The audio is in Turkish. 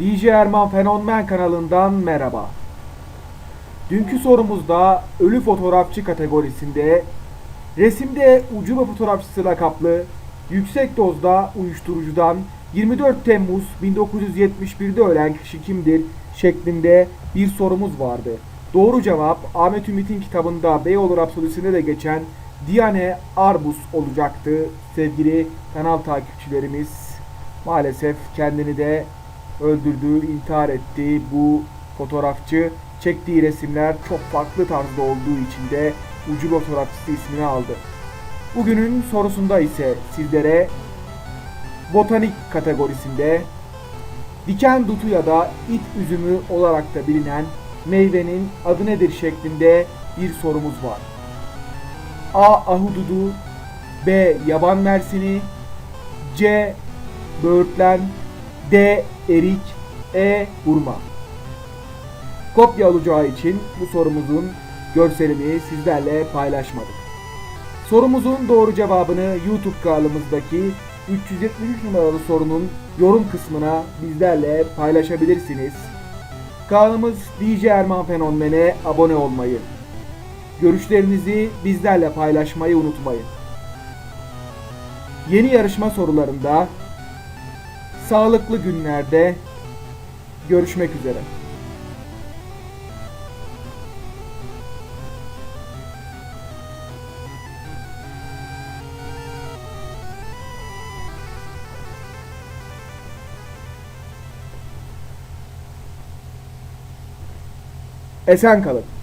DJ Erman Fenomen kanalından merhaba. Dünkü sorumuzda ölü fotoğrafçı kategorisinde resimde ucube fotoğrafçısı lakaplı yüksek dozda uyuşturucudan 24 Temmuz 1971'de ölen kişi kimdir şeklinde bir sorumuz vardı. Doğru cevap Ahmet Ümit'in kitabında Beyoğlu Rapsodisi'nde de geçen Diane Arbus olacaktı sevgili kanal takipçilerimiz. Maalesef kendini de öldürdü, intihar etti bu fotoğrafçı. Çektiği resimler çok farklı tarzda olduğu için de ucube fotoğrafçısı ismini aldı. Bugünün sorusunda ise sizlere botanik kategorisinde diken dutu ya da it üzümü olarak da bilinen meyvenin adı nedir şeklinde bir sorumuz var. A. Ahududu B. Yaban mersini C. Böğürtlen D. Erik E. Hurma Kopya olacağı için bu sorumuzun görselini sizlerle paylaşmadık. Sorumuzun doğru cevabını YouTube kanalımızdaki 373 numaralı sorunun yorum kısmına bizlerle paylaşabilirsiniz. Kanalımız DJ Erman Fenomen'e abone olmayı, görüşlerinizi bizlerle paylaşmayı unutmayın. Yeni yarışma sorularında sağlıklı günlerde görüşmek üzere. Esen kalın.